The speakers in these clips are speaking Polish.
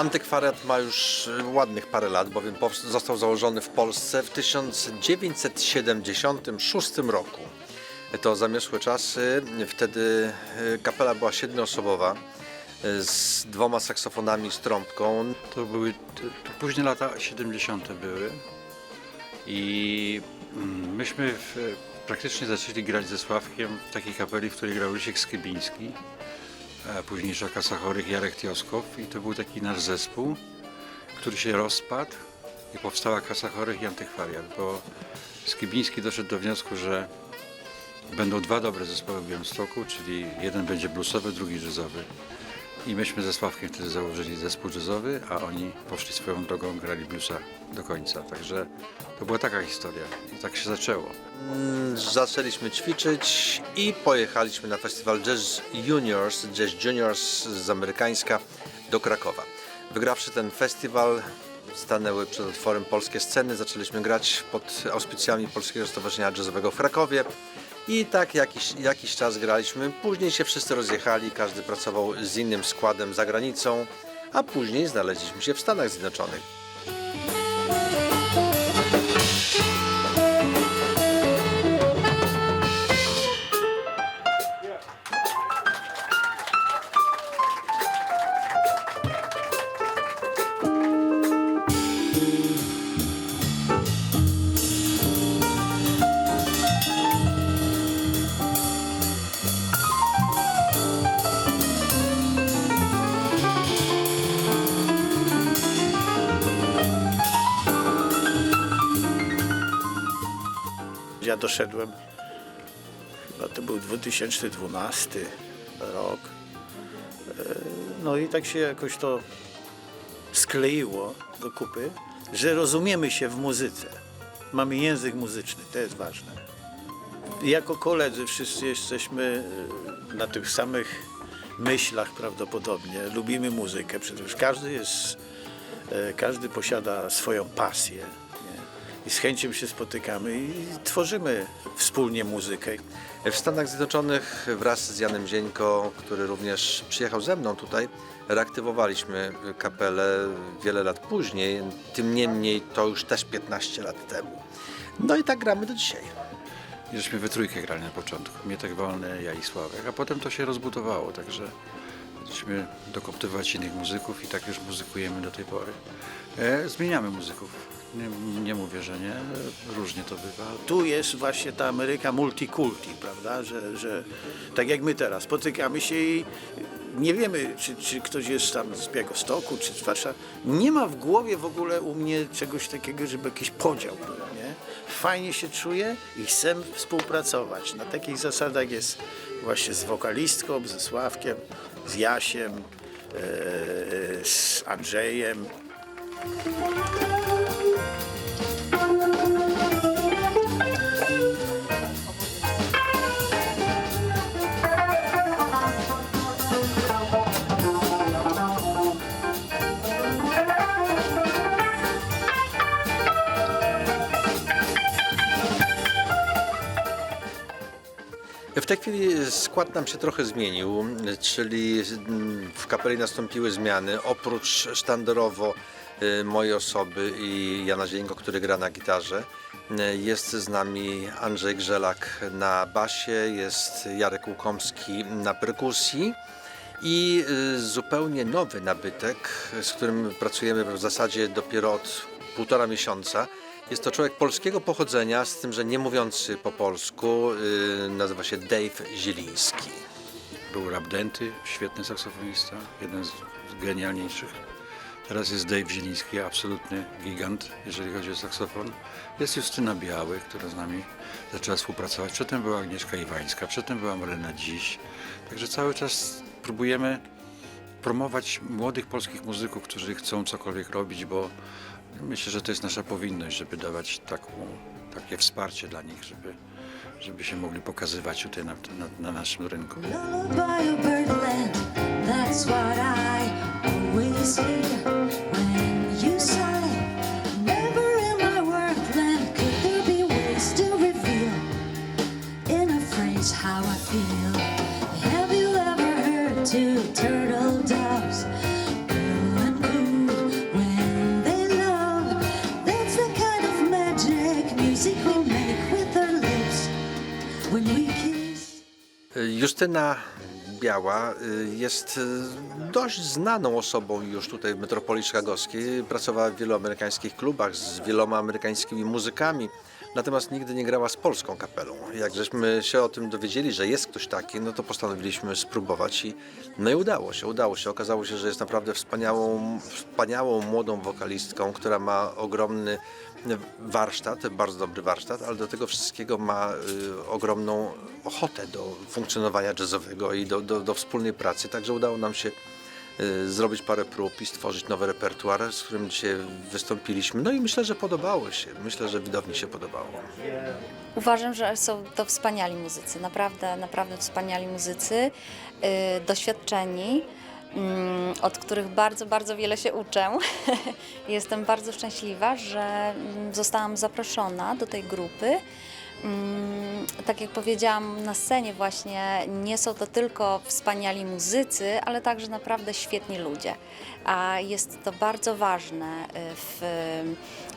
Antykwariat ma już y, ładnych parę lat, bowiem został założony w Polsce w 1976 roku. To zamieszłe czasy. Wtedy y, kapela była siedmioosobowa y, z dwoma saksofonami z trąbką. To były to późne lata 70. były i mm, myśmy w, praktycznie zaczęli grać ze Sławkiem w takiej kapeli, w której grał Rysiek Skybiński, a później Szaka Sachorych, Jarek Tioskow i to był taki nasz zespół, który się rozpadł i powstała Kasa Chorych i Antykwariat, bo Skibiński doszedł do wniosku, że będą dwa dobre zespoły w Białymstoku, czyli jeden będzie bluesowy, drugi jazzowy. I myśmy ze Sławkiem wtedy założyli zespół jazzowy, a oni poszli swoją drogą, grali bluesa do końca. Także to była taka historia i tak się zaczęło. Mm, Zaczęliśmy ćwiczyć i pojechaliśmy na festiwal Jazz Juniors, Jazz Juniors z amerykańska do Krakowa. Wygrawszy ten festiwal, stanęły przed otworem polskie sceny, zaczęliśmy grać pod auspicjami Polskiego Stowarzyszenia Jazzowego w Krakowie i tak jakiś, jakiś czas graliśmy. Później się wszyscy rozjechali, każdy pracował z innym składem za granicą, a później znaleźliśmy się w Stanach Zjednoczonych. Doszedłem, chyba to był 2012 rok. E, No i tak się jakoś to skleiło do kupy, że rozumiemy się w muzyce. Mamy język muzyczny, to jest ważne. Jako koledzy wszyscy jesteśmy e, na tych samych myślach prawdopodobnie. Lubimy muzykę. Przecież każdy jest, e, każdy posiada swoją pasję. I z chęcią się spotykamy i tworzymy wspólnie muzykę. W Stanach Zjednoczonych wraz z Janem Zieńko, który również przyjechał ze mną tutaj, reaktywowaliśmy kapelę wiele lat później, tym niemniej to już też 15 lat temu. No i tak gramy do dzisiaj. I żeśmy we trójkę grali na początku. Mietek Wolny, ja i Sławek, a potem to się rozbudowało, także zaczęliśmy dokoptować innych muzyków i tak już muzykujemy do tej pory. E, zmieniamy muzyków. Nie, nie mówię, że nie, różnie to bywa. Tu jest właśnie ta Ameryka multikulti, prawda? Że, że tak jak my teraz, spotykamy się i nie wiemy, czy, czy ktoś jest tam z Białegostoku, czy z Warszawy. Nie ma w głowie w ogóle u mnie czegoś takiego, żeby jakiś podział był, nie? Fajnie się czuję i chcę współpracować. Na takich zasadach jest właśnie z wokalistką, ze Sławkiem, z Jasiem, e, z Andrzejem. Tej chwili skład nam się trochę zmienił, czyli mm, w kapeli nastąpiły zmiany. Oprócz sztandarowo y, mojej osoby i Jana Zieńko, który gra na gitarze, y, jest z nami Andrzej Grzelak na basie, jest Jarek Łukomski na perkusji i y, zupełnie nowy nabytek, z którym pracujemy w zasadzie dopiero od półtora miesiąca. Jest to człowiek polskiego pochodzenia, z tym, że nie mówiący po polsku. y, Nazywa się Dave Zieliński. Był Rap Denty, świetny saksofonista, jeden z genialniejszych. Teraz jest Dave Zieliński, absolutny gigant, jeżeli chodzi o saksofon. Jest Justyna Biały, która z nami zaczęła współpracować. Przedtem była Agnieszka Iwańska, przedtem była Marlena Dziś. Także cały czas próbujemy promować młodych polskich muzyków, którzy chcą cokolwiek robić, bo myślę, że to jest nasza powinność, żeby dawać taką, takie wsparcie dla nich, żeby, żeby się mogli pokazywać tutaj na, na, na naszym rynku. How I feel. Have you ever heard two turtle doves Justyna Biała y, jest y, dość znaną osobą już tutaj w metropolii chicagowskiej. Pracowała w wielu amerykańskich klubach z wieloma amerykańskimi muzykami, natomiast nigdy nie grała z polską kapelą. Jak żeśmy się o tym dowiedzieli, że jest ktoś taki, no to postanowiliśmy spróbować i no i udało się, udało się. Okazało się, że jest naprawdę wspaniałą, wspaniałą młodą wokalistką, która ma ogromny warsztat, bardzo dobry warsztat, ale do tego wszystkiego ma y, ogromną ochotę do funkcjonowania jazzowego i do, do, do wspólnej pracy. Także udało nam się y, zrobić parę prób i stworzyć nowy repertuar, z którym dzisiaj wystąpiliśmy. No i myślę, że podobało się. Myślę, że widowni się podobało. Uważam, że są to wspaniali muzycy, naprawdę, naprawdę wspaniali muzycy, yy, doświadczeni, od których bardzo, bardzo wiele się uczę. Jestem bardzo szczęśliwa, że mm, zostałam zaproszona do tej grupy. Mm, Tak jak powiedziałam na scenie właśnie, nie są to tylko wspaniali muzycy, ale także naprawdę świetni ludzie. A jest to bardzo ważne y, w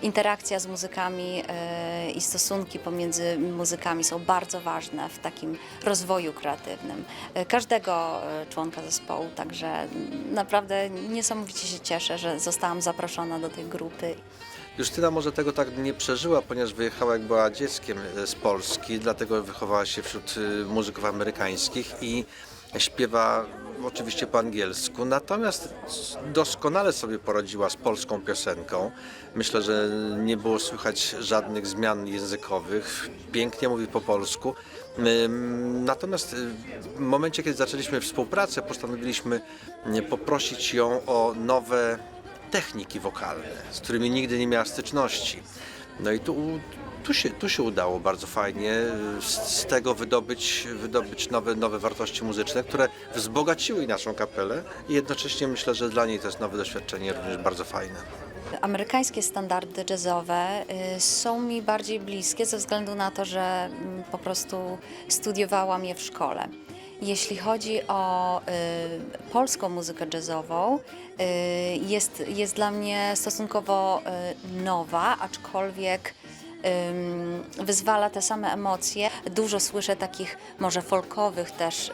interakcja z muzykami y, i stosunki pomiędzy muzykami są bardzo ważne w takim rozwoju kreatywnym y, każdego y, członka zespołu. Także naprawdę niesamowicie się cieszę, że zostałam zaproszona do tej grupy. Justyna może tego tak nie przeżyła, ponieważ wyjechała jak była dzieckiem e, z Polski, dlatego wychowała się wśród e, muzyków amerykańskich i śpiewa oczywiście po angielsku, natomiast doskonale sobie poradziła z polską piosenką. Myślę, że nie było słychać żadnych zmian językowych. Pięknie mówi po polsku. Ym, Natomiast w momencie, kiedy zaczęliśmy współpracę, postanowiliśmy poprosić ją o nowe techniki wokalne, z którymi nigdy nie miała styczności. No i tu, tu, się, tu się udało bardzo fajnie z, z tego wydobyć, wydobyć nowe, nowe wartości muzyczne, które wzbogaciły naszą kapelę i jednocześnie myślę, że dla niej to jest nowe doświadczenie również bardzo fajne. Amerykańskie standardy jazzowe y, są mi bardziej bliskie ze względu na to, że mm, po prostu studiowałam je w szkole. Jeśli chodzi o y, polską muzykę jazzową, y, jest, jest dla mnie stosunkowo y, nowa, aczkolwiek wyzwala te same emocje. Dużo słyszę takich może folkowych też y,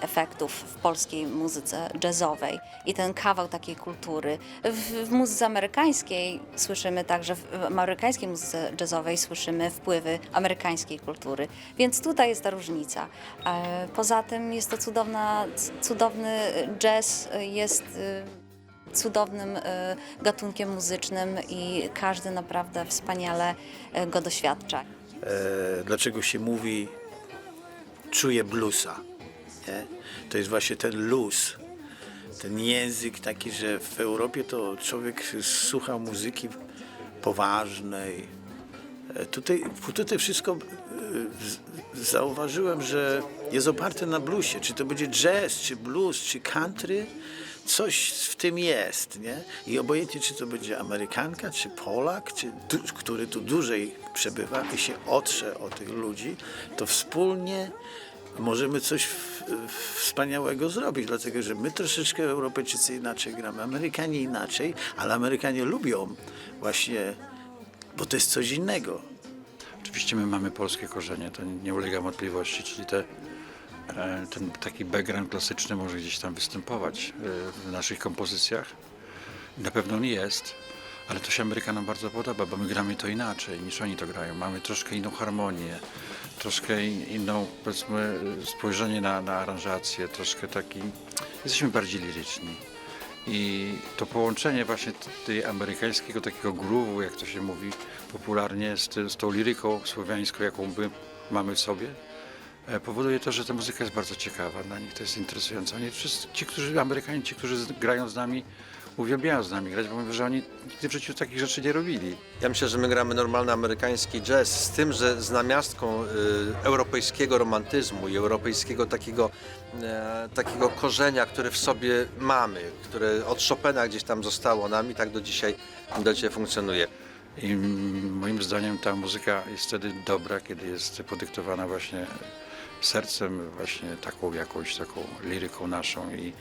efektów w polskiej muzyce jazzowej i ten kawał takiej kultury. W, w muzyce amerykańskiej słyszymy także, w amerykańskiej muzyce jazzowej słyszymy wpływy amerykańskiej kultury, więc tutaj jest ta różnica. E, Poza tym jest to cudowna, cudowny jazz, jest y, cudownym e, gatunkiem muzycznym i każdy naprawdę wspaniale e, go doświadcza. e, dlaczego się mówi czuję bluesa. Nie? To jest właśnie ten luz, ten język taki, że w Europie to człowiek słucha muzyki poważnej. E, Tutaj, tutaj wszystko e, zauważyłem, że jest oparte na bluesie. Czy to będzie jazz, czy blues, czy country, coś w tym jest, nie? I obojętnie, czy to będzie Amerykanka, czy Polak, czy który tu dłużej przebywa i się otrze o tych ludzi, to wspólnie możemy coś w, wspaniałego zrobić, dlatego że my troszeczkę Europejczycy inaczej gramy, Amerykanie inaczej, ale Amerykanie lubią właśnie, bo to jest coś innego. Oczywiście my mamy polskie korzenie, to nie ulega wątpliwości, czyli te, ten taki background klasyczny może gdzieś tam występować e, w naszych kompozycjach. Na pewno on jest, ale to się Amerykanom bardzo podoba, bo my gramy to inaczej niż oni to grają. Mamy troszkę inną harmonię, troszkę in- inną, powiedzmy, spojrzenie na, na aranżację, troszkę taki, jesteśmy bardziej liryczni. I to połączenie właśnie tej amerykańskiego takiego groove'u, jak to się mówi popularnie, z, z tą liryką słowiańską, jaką my mamy w sobie, e, powoduje to, że ta muzyka jest bardzo ciekawa, dla nich to jest interesujące. Oni wszyscy, ci, którzy, Amerykanie, ci, którzy grają z nami, uwielbiają z nami grać, bo mówią, że oni nigdy w życiu takich rzeczy nie robili. Ja myślę, że my gramy normalny amerykański jazz, z tym, że z namiastką y, europejskiego romantyzmu i europejskiego takiego, e, takiego korzenia, które w sobie mamy, które od Chopina gdzieś tam zostało nami, tak do dzisiaj, do dzisiaj funkcjonuje. I mm, moim zdaniem ta muzyka jest wtedy dobra, kiedy jest podyktowana właśnie sercem, właśnie taką jakąś taką liryką naszą i,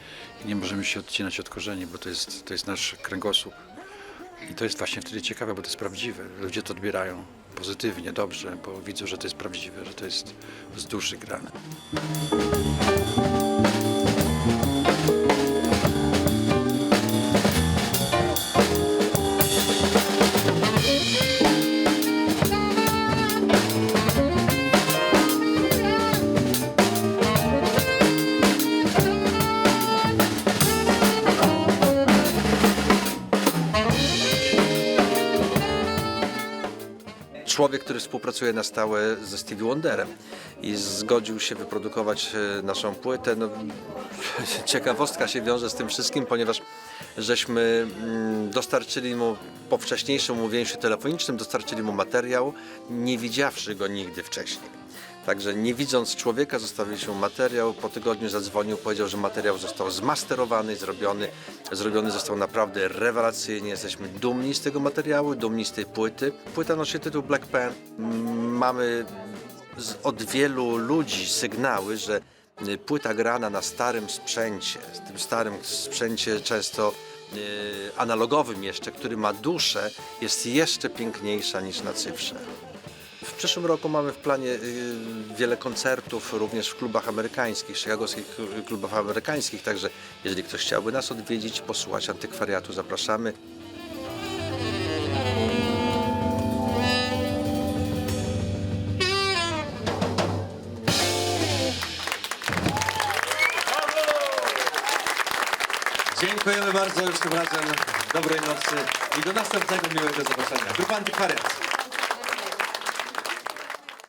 i nie możemy się odcinać od korzeni, bo to jest, to jest nasz kręgosłup. I to jest właśnie wtedy ciekawe, bo to jest prawdziwe. Ludzie to odbierają. pozytywnie, dobrze, bo widzą, że to jest prawdziwe, że to jest z duszy grane. Który współpracuje na stałe ze Stevie Wonderem i zgodził się wyprodukować e, naszą płytę. No, ciekawostka się wiąże z tym wszystkim, ponieważ żeśmy mm, dostarczyli mu po wcześniejszym umówieniu się telefonicznym, dostarczyli mu materiał, nie widziawszy go nigdy wcześniej. Także nie widząc człowieka, zostawiliśmy materiał. Po tygodniu zadzwonił, powiedział, że materiał został zmasterowany, zrobiony. Zrobiony został naprawdę rewelacyjnie. Jesteśmy dumni z tego materiału, dumni z tej płyty. Płyta nosi tytuł Black Pen. Mamy od wielu ludzi sygnały, że płyta grana na starym sprzęcie, tym starym sprzęcie często y, analogowym jeszcze, który ma duszę, jest jeszcze piękniejsza niż na cyfrze. Przyszłym roku mamy w planie y, wiele koncertów, również w klubach amerykańskich, chicagowskich klubach amerykańskich, także jeżeli ktoś chciałby nas odwiedzić, posłuchać antykwariatu, zapraszamy. Dziękujemy bardzo już tym razem. Dobrej nocy i do następnego miłego zobaczenia. Grupa Antykwariat.